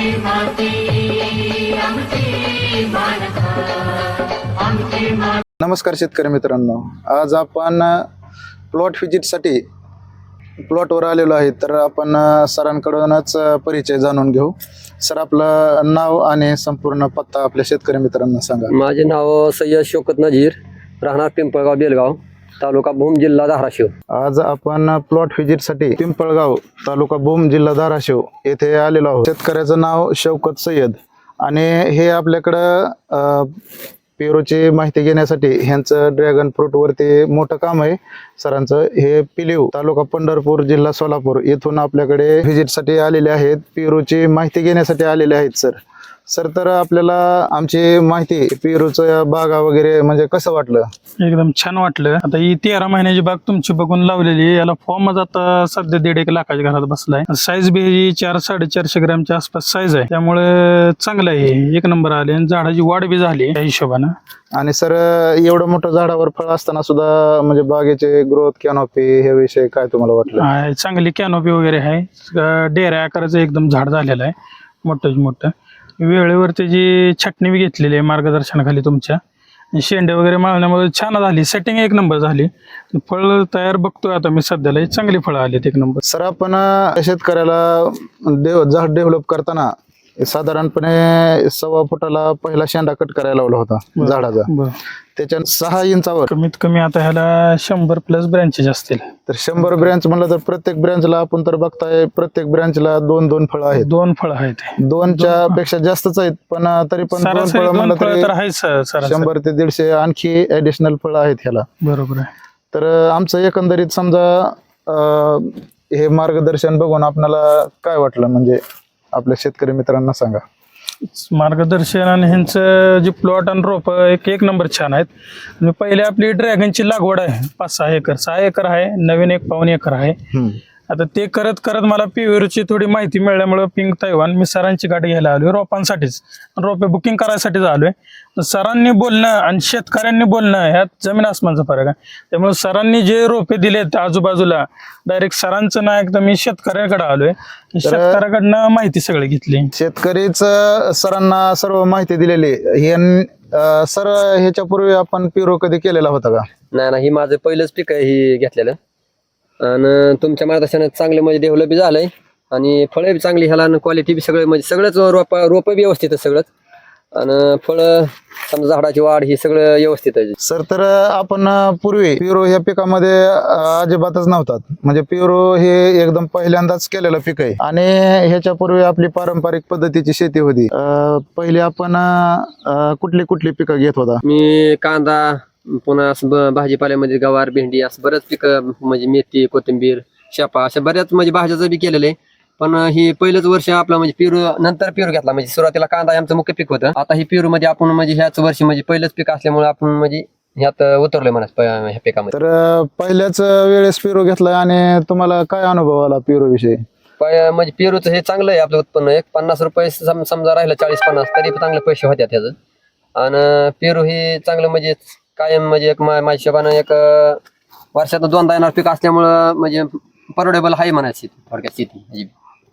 आमची माती आमची माणसं आमची माती नमस्कार शेतकरी मित्रांनो. आज आपण प्लॉट व्हिजिटसाठी प्लॉटवर आलेलो आहे तर आपण सरांकडूनच परिचय जाणून घेऊ. सर आपलं नाव आणि संपूर्ण पत्ता आपल्या शेतकरी मित्रांना सांगा. माझे नाव सय्यद शोकत नजीर राहणार पिंपळगाव बेलगाव. तालुका भूम जिल्हा धाराशिव. आज आपण प्लॉट व्हिजिटसाठी पिंपळगाव तालुका भूम जिल्हा धाराशिव येथे आलेलो आहोत. शेतकऱ्याचं नाव शौकत सय्यद. आणि हे आपल्याकडं पेरूची माहिती घेण्यासाठी ह्यांचं ड्रॅगन फ्रूट वरती मोठं काम आहे. सरांचं हे पिलीव तालुका पंढरपूर जिल्हा सोलापूर येथून आपल्याकडे व्हिजिटसाठी आलेले आहेत. पेरूची माहिती घेण्यासाठी आलेले आहेत सर. सर तर आपल्याला आमची माहिती पेरूचं बागा वगैरे म्हणजे कसं वाटलं? एकदम छान वाटलं. आता ही तेरा महिन्याची बाग तुमची बघून लावलेली आहे. याला फॉर्मच आता सध्या दीड एक लाखाच्या घरात बसलाय. साईज बी ही चार साडेचारशे ग्रॅमच्या आसपास साईज आहे. त्यामुळे चांगलं आहे. एक नंबर आले आणि झाडाची वाढ बी झाली त्या हिशोबानं. आणि सर एवढं मोठं झाडावर फळ असताना सुद्धा म्हणजे बागेचे ग्रोथ कॅनॉपी हे विषय काय तुम्हाला वाटलं? आहे, चांगली कॅनोपी वगैरे आहे. डेऱ्या आकाराचं एकदम झाड झालेलं आहे. मोठं मोठं. वेळेवर त्याची छटणी बी घेतलेली आहे मार्गदर्शनाखाली तुमच्या शेंडे वगैरे मारण्यामुळे छान झाली. सेटिंग एक नंबर झाली. फळ तयार बघतोय आता मी सध्याला चांगली फळं आली एक नंबर सर आपण शेतकऱ्याला डेव झाड डेव्हलप करताना साधारणपणे सव्वा फुटाला पहिला शेंडा कट करायला लावला होता झाडाचा. त्याच्या सहा इंचावर. कमीत कमी आता ह्याला शंभर प्लस ब्रँचेस असतील. तर शंभर ब्रँच म्हणलं तर प्रत्येक ब्रँचला आपण तर बघताय प्रत्येक ब्रँचला दोन दोन फळं आहेत. दोन फळ आहेत दोनच्या पेक्षा जास्तच आहेत पण तरी पण दोन फळं म्हणलं तर शंभर ते दीडशे आणखी ऍडिशनल फळं आहेत ह्याला. बरोबर आहे. तर आमचं एकंदरीत समजा हे मार्गदर्शन बघून आपल्याला काय वाटलं? म्हणजे आपल्या शेतकरी मित्रांना सांगा. मार्गदर्शन आणि ह्यांचं जे प्लॉट आणि रोप एक एक नंबर छान आहेत. आणि पहिले आपली ड्रॅगनची लागवड आहे. पाच सहा एकर. सहा एकर आहे. नवीन एक पाऊन एकर आहे. आता ते करत करत मला पिव्हरची थोडी माहिती मिळाल्यामुळं पिंक तैवान मी सरांची गाडी घ्यायला आलोय रोपांसाठीच. रोपे बुकिंग करायसाठीच आलोय. सरांनी बोलणं आणि शेतकऱ्यांनी बोलणं ह्यात जमीन आसमानचा फरक आहे. त्यामुळे सरांनी जे रोपे दिलेत आजूबाजूला डायरेक्ट सरांचं नाही तर मी शेतकऱ्याकडे आलोय. शेतकऱ्याकडनं माहिती सगळी घेतली. शेतकरीच सरांना सर्व माहिती दिलेली. हे सर ह्याच्यापूर्वी आपण पिरो कधी केलेला होता का? नाही ना ही माझं पहिलंच पीक आहे ही घेतलेलं. आणि तुमच्या मार्गदर्शनात चांगले म्हणजे डेव्हलप बी झालंय. आणि फळं बी चांगली ह्याला क्वालिटी बी सगळं म्हणजे सगळंच रोप रोपं बी व्यवस्थित आहे सगळंच. आणि फळं समजा झाडाची वाढ ही सगळं व्यवस्थित आहे. सर तर आपण पूर्वी पिरो ह्या पिकामध्ये अजिबातच नव्हतात. म्हणजे पिरो हे एकदम पहिल्यांदाच केलेलं पीक आहे. आणि ह्याच्या पूर्वी आपली पारंपरिक पद्धतीची शेती होती. पहिले आपण कुठली कुठली पिकं घेत होता? मी कांदा पुन्हा असं भाजीपाल्यामध्ये गवार भेंडी असं बरंच पिकं म्हणजे मेथी कोथिंबीर शेपा अशा बऱ्याच म्हणजे भाज्याचं बी केलेलं आहे. पण ही पहिलंच वर्ष आपलं म्हणजे पेरू नंतर पेरू घेतला. म्हणजे सुरुवातीला कांदा आमचं मुख्य पीक होतं. आता ही पेरू मध्ये आपण म्हणजे ह्याच वर्षी म्हणजे पहिलंच पीक असल्यामुळे आपण म्हणजे ह्यात उतरलोय म्हणा ह्या पिकामध्ये. तर पहिल्याच वेळेस पिरो घेतलाय आणि तुम्हाला काय अनुभव आला पिरो विषयी म्हणजे पेरूचं हे चांगलं आहे आपलं उत्पन्न. एक पन्नास रुपये सम- समजा राहिलं चाळीस पन्नास तरी चांगले पैसे होत्या त्याचं आणि पेरू हे चांगलं म्हणजे कायम म्हणजे एक मा- माझ्या हिशोबानं एक अं, वर्षातून दोनदा येणार पीक असल्यामुळं म्हणजे परवडेबल आहे म्हणायची थोडक्यात शेती ह्याची.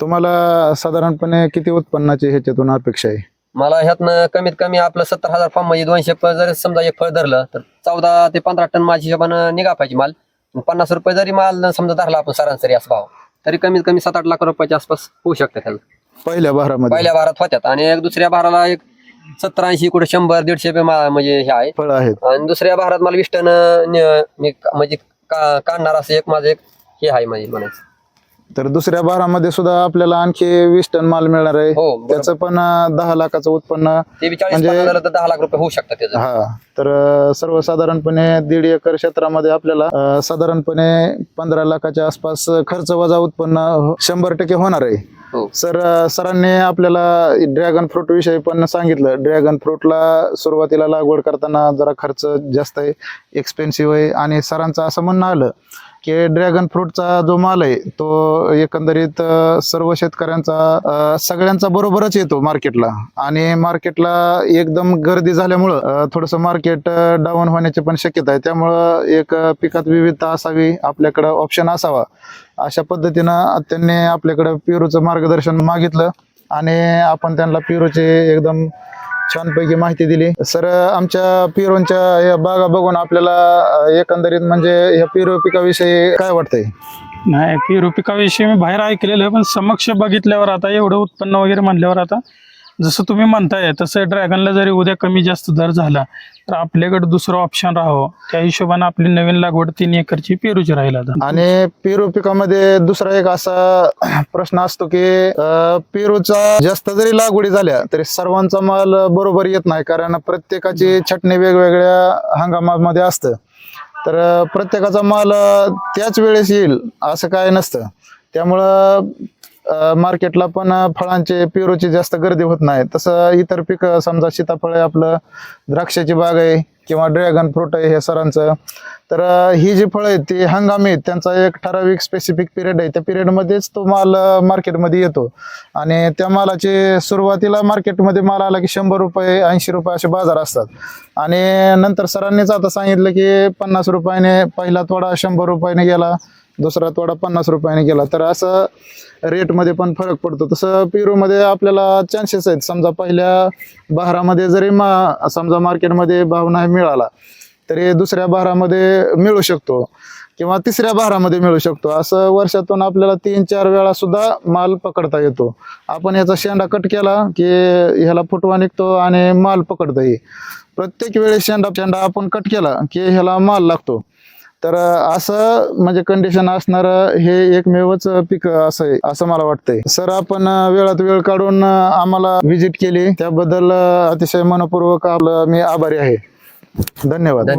तुम्हाला साधारणपणे किती उत्पन्नाची ह्याच्यातून अपेक्षा आहे? मला ह्यातनं कमीत कमी आपलं सत्तर हजार फॉर्म म्हणजे दोनशे प- जर समजा एक फळ धरलं तर चौदा ते पंधरा टन माझ्या हिशोबानं निघा पाहिजे माल. पन्नास रुपये जरी माल समजा धरला आपण सरासरी असं भाव तरी कमीत कमी सात आठ लाख रुपयाच्या आसपास होऊ शकतं त्याला. पहिल्या भारामध्ये पहिल्या भारात होत्यात. आणि एक दुसऱ्या भाराला एक सत्तर ऐंशी कुठे शंभर दीडशे रुपये मा- म्हणजे हे आहे. फळ आहेत. आणि दुसऱ्या भारात मला वीस टन अं, न- मी का- म्हणजे का- काढणार असं एक माझं एक हे आहे माझी म्हणायचं. तर दुसऱ्या भारामध्ये सुद्धा आपल्याला आणखी वीस टन माल मिळणार आहे. हो, बरोबर. त्याचं पण अं, दहा लाखाचं उत्पन्न ते बी चाळीस म्हणजे- पन्नास झालं तर दहा लाख रुपये होऊ शकतात त्याचं. हा तर अं, सर्वसाधारणपणे दीड एकर क्षेत्रामध्ये आपल्याला अं, साधारणपणे पंधरा लाखाच्या आसपास खर्च वजा उत्पन्न हो- शंभर टक्के होणार आहे. हो. सर अ, सरांनी आपल्याला ड्रॅगन फ्रूट विषयी पण सांगितलं. ड्रॅगन फ्रूटला सुरुवातीला लागवड करताना जरा खर्च जास्त आहे एक्सपेन्सिव्ह आहे. आणि सरांचं असं म्हणणं आलं की ड्रॅगन फ्रूटचा जो माल आहे तो एकंदरीत सर्व शेतकऱ्यांचा सगळ्यांचा बरोबरच येतो मार्केटला आणि मार्केटला एकदम गर्दी झाल्यामुळं थोडंसं मार्केट डाऊन होण्याची पण शक्यता आहे. त्यामुळं एक पिकात विविधता असावी आपल्याकडं ऑप्शन असावा. अशा पद्धतीनं त्यांनी आपल्याकडं पेरूचं मार्गदर्शन मागितलं. आणि आपण त्यांना पेरूचे एकदम छानपैकी माहिती दिली. सर आमच्या पेरूंच्या या बागा बघून आपल्याला एकंदरीत म्हणजे या पिरो पिकाविषयी काय वाटतंय? नाही पिरो पिकाविषयी मी बाहेर ऐकलेलं आहे पण समक्ष बघितल्यावर आता एवढं उत्पन्न वगैरे म्हणल्यावर आता जसं तुम्ही म्हणताय तसं ड्रॅगनला जरी उद्या कमी जास्त दर झाला तर आपल्याकडे दुसरं ऑप्शन राहावं. त्या हिशोबाने आपली नवीन लागवड तीन एकरची पेरूची राहील आता. आणि पेरू पिकामध्ये दुसरा एक असा प्रश्न असतो की अं, पेरूचा जास्त जरी लागवडी झाल्या तरी सर्वांचा माल बरोबर येत नाही कारण प्रत्येकाची छटणी वेगवेगळ्या हंगामामध्ये असतं. तर अं, प्रत्येकाचा माल अं, त्याच वेळेस येईल असं काय नसतं. त्यामुळं मार्केटला पण फळांचे पेरूची जास्त गर्दी होत नाही. तसं इतर पीक समजा सीताफळ आहे आपलं द्राक्षाची बाग आहे किंवा ड्रॅगन फ्रूट आहे हे सरांचं. तर ही जी फळं आहेत ती हंगामी आहेत. त्यांचा एक ठराविक स्पेसिफिक पिरियड आहे. त्या पिरियडमध्येच तो माल मार्केटमध्ये येतो. आणि त्या मालाचे सुरुवातीला मार्केटमध्ये माल आला की शंभर रुपये ऐंशी रुपये असे बाजार असतात. आणि नंतर सरांनीच आता सांगितलं की पन्नास रुपयाने पहिला थोडा शंभर रुपयाने गेला. दुसरा तोडा पन्नास रुपयाने गेला तर असं रेटमध्ये पण फरक पडतो. तसं पेरूमध्ये आपल्याला चान्सेस आहेत. समजा पहिल्या बहारामध्ये जरी मा समजा मार्केटमध्ये भाव नाही मिळाला तरी दुसऱ्या बहारामध्ये मिळू शकतो. किंवा तिसऱ्या बहारामध्ये मिळू शकतो. असं वर्षातून आपल्याला तीन चार वेळा सुद्धा माल पकडता येतो. आपण याचा शेंडा कट केला की ह्याला फुटवा निघतो आणि माल पकडता येईल प्रत्येक वेळेस शेंडा शेंडा आपण कट केला की ह्याला माल लागतो. तर असं म्हणजे कंडिशन असणार हे एकमेवच पीक असं आहे असं मला वाटतंय. सर आपण वेळात वेळ काढून आम्हाला व्हिजिट केली. त्याबद्दल अतिशय मनपूर्वक आपलं मी आभारी आहे. धन्यवाद.